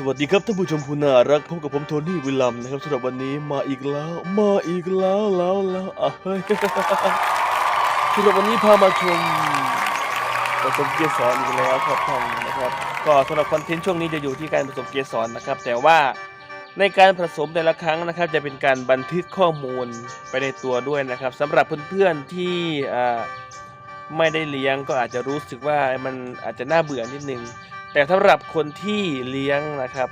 สวัสดีครับท่านผู้ชมผู้น่ารักพบกับผมโทนี่วิลลัมนะครับสำหรับวันนี้มาอีกแล้วมาอีกแล้วแล้วแล้วอะเฮ้ยสำหรับวันนี้พามาชมผสมเกสรอีกแล้วครับท่านนะครับ ก็สำหรับคอนเทนต์ช่วงนี้จะอยู่ที่การผสมเกสรนะครับ แต่ว่าในการผสมแต่ละครั้งนะครับ จะเป็นการบันทึกข้อมูลไปในตัวด้วยนะครับสำหรับเพื่อนๆที่อ่าไม่ได้เลี้ยงก็อาจจะรู้สึกว่ามันอาจจะน่าเบื่อนิดนึง แต่สำหรับคนที่เลี้ยงนะครับ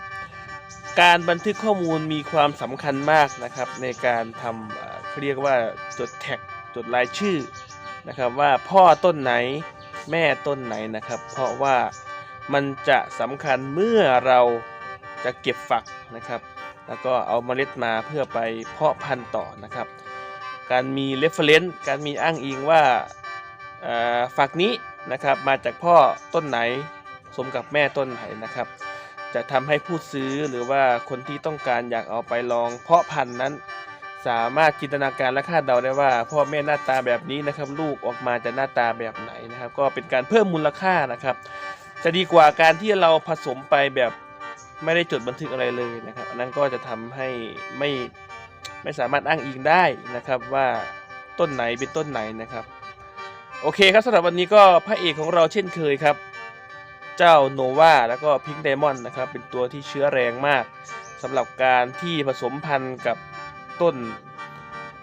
การบันทึกข้อมูลมีความสำคัญมากนะครับ ในการทำเขาเรียกว่าจดแท็กจดรายชื่อนะครับว่าพ่อต้นไหนแม่ต้นไหนนะครับ เพราะว่ามันจะสำคัญเมื่อเราจะเก็บฝักนะครับ แล้วก็เอาเมล็ดมาเพื่อไปเพาะพันธุ์ต่อนะครับ การมี reference การมีอ้างอิงว่าฝักนี้นะครับมาจากพ่อต้นไหน สมกับแม่ต้นไหนนะครับ จะทำให้ผู้ซื้อหรือว่าคนที่ต้องการอยากเอาไปลอง เพาะพันธุ์นั้น สามารถจินตนาการและคาดเดาได้ว่า พ่อแม่หน้าตาแบบนี้นะครับ ลูกออกมาจะหน้าตาแบบไหนนะครับ ก็เป็นการเพิ่มมูลค่านะครับ จะดีกว่าการที่เราผสมไปแบบไม่ได้จดบันทึกอะไรเลยนะครับอันนั้นก็จะทำให้ไม่ไม่สามารถอ้างอิงได้นะครับว่าต้นไหนเป็นต้นไหนนะครับ โอเคครับสำหรับวันนี้ก็พระเอกของเราเช่นเคยครับ เจ้าโนวาแล้วก็พิง k ไดมอนด์นะครับเป็นตัวที่เชื้อแรงมากสำหรับการที่ผสมพันธุ์กับต้น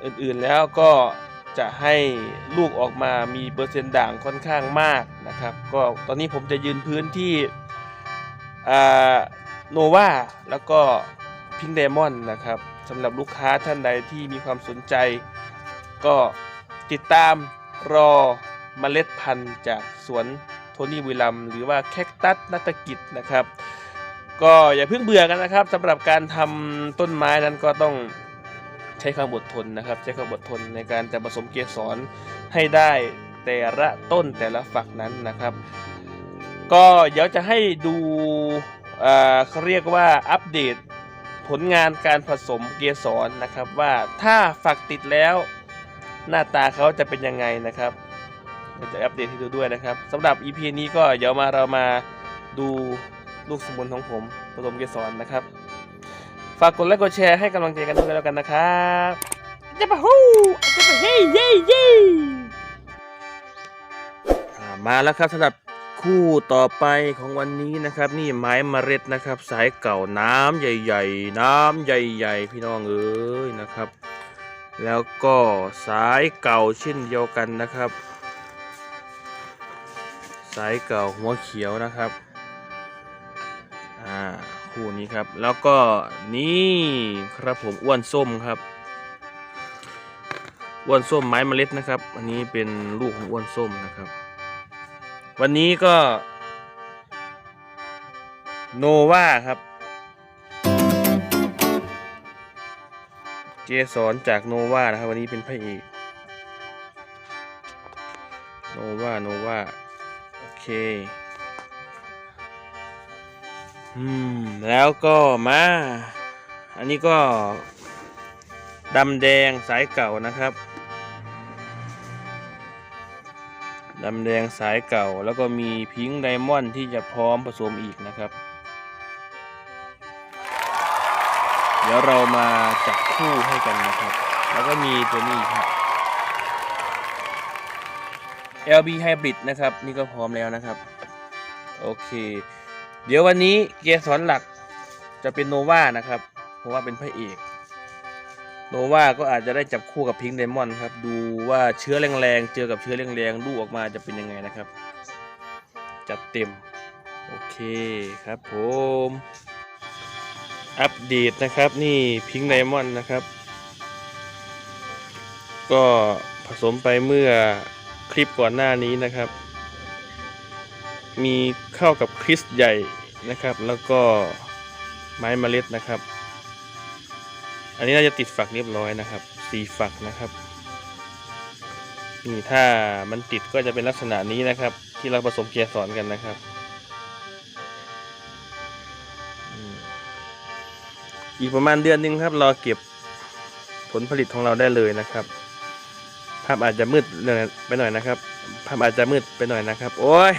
อื่นๆแล้วก็จะให้ลูกออกมามีเปอร์เซ็นต์ด่างค่อนข้างมากนะครับ ก็ตอนนี้ผมจะยืนพื้นที่โนวาแล้วก็พิง k ไดมอนด์นะครับสำหรับลูกค้าท่านใดที่มีความสนใจ ก็ติดตามรอเมล็ดพันธุ์จากสวน โทนี่วิลลัมหรือว่าแคคตัสนัตกิจนะครับ ก็อย่าเพิ่งเบื่อกันนะครับสำหรับการทำต้นไม้นั้นก็ต้องใช้ความอดทนนะครับ ใช้ความอดทนในการจะผสมเกสรให้ได้แต่ละต้นแต่ละฝักนั้นนะครับ ก็เดี๋ยวจะให้ดูอ่อเขาเรียกว่าอัปเดตผลงานการผสมเกสรนะครับว่าถ้าฝักติดแล้วหน้าตาเขาจะเป็นยังไงนะครับ เดี๋ยวจะอัปเดตให้ดูด้วยนะครับสำหรับ EP นี้ก็เดี๋ยวมาเรามาดูลูกสมุนของผมผสมเกสรนะครับ ฝากกดไลค์กดแชร์ให้กำลังใจกันด้วยแล้วกันนะครับจะไปฮู้จะไปเฮ้เย้เย้อ่ามาแล้วครับสำหรับคู่ต่อไปของวันนี้นะครับ นี่ไม้มเมล็ดนะครับ สายเก่าน้ำใหญ่ ๆ น้ำใหญ่ ๆ พี่น้องเอ้ยนะครับ แล้วก็สายเก่าเช่นเดียวกันนะครับ สายเก่าหัวเขียวนะครับ อ่า คู่นี้ครับ แล้วก็นี่ครับผมอ้วนส้มครับ อ้วนส้มไม้เมล็ดนะครับ อันนี้เป็นลูกของอ้วนส้มนะครับ วันนี้ก็โนวาครับ เจสอนจากโนวานะครับ วันนี้เป็นพระเอกโนวาโนวา เคอืมแล้วก็มา อันนี้ก็ดำแดงสายเก่านะครับดำแดงสายเก่าแล้วก็มีพิงค์ไดมอนด์ที่จะพร้อมผสมอีกนะครับ เดี๋ยวเรามาจับคู่ให้กันนะครับ แล้วก็มีตัวนี้ครับ LB Hybrid นะครับ นี่ก็พร้อมแล้วนะครับ โอเค เดี๋ยววันนี้เกียร์สอนหลักจะเป็นโนวานะครับ เพราะว่าเป็นพระเอกโนวาก็อาจจะได้จับคู่กับพิงค์ไดมอนครับ ดูว่าเชื้อแรงๆ เจอกับเชื้อแรงๆลูกออกมาจะเป็นยังไงนะครับ จัดเต็ม โอเคครับผม อัปเดตนะครับนี่พิงค์ไดมอนด์นะครับ ก็ผสมไปเมื่อ คลิปก่อนหน้านี้นะครับ มีเข้ากับคริสใหญ่นะครับ แล้วก็ไม้เมล็ดนะครับ อันนี้น่าจะติดฝักเรียบร้อยนะครับสี่ฝักนะครับนี่ถ้ามันติดก็จะเป็นลักษณะนี้นะครับ ที่เราผสมเกสรกันนะครับอีกประมาณเดือนนึงครับรอเก็บผลผลิตของเราได้เลยนะครับ ภาพอาจจะมืดไปหน่อยนะครับ ภาพอาจจะมืดไปหน่อยนะครับ โอ้ย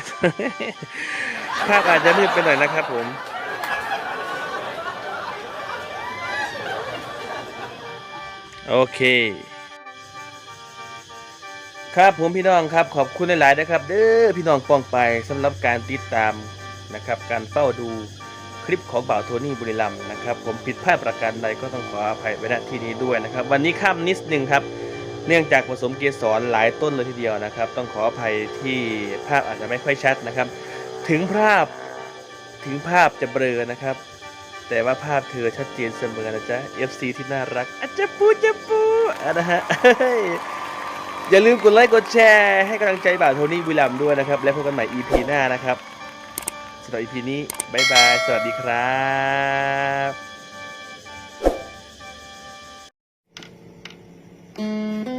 ภาพอาจจะมืดไปหน่อยนะครับ ผม โอเค ครับผมพี่น้องครับ ขอบคุณหลายๆนะครับ เด้อพี่น้องปองไปสำหรับการติดตามนะครับ การเฝ้าดูคลิปของบ่าวโทนี่บุรีรัมนะครับ ผมผิดพลาดประการใดก็ต้องขออภัยไว้ณที่นี้ด้วยนะครับ วันนี้ข้ามนิดหนึ่งครับ เนื่องจากผสมเกสรหลายต้นเลยทีเดียวนะครับ ต้องขออภัยที่ภาพอาจจะไม่ค่อยชัดนะครับ ถึงภาพถึงภาพจะเบลอนะครับ แต่ว่าภาพเธอชัดเจนเสมอนะจ๊ะ FC ที่น่ารักอาจจะปูจะปูอะนะฮะอย่าลืมกดไลค์กดแชร์ให้กำลังใจบ่าวโทนี่วิลัมด้วยนะครับ และพบกันใหม่ EP หน้านะครับสำหรับ EP นี้บายบาย สวัสดีครับ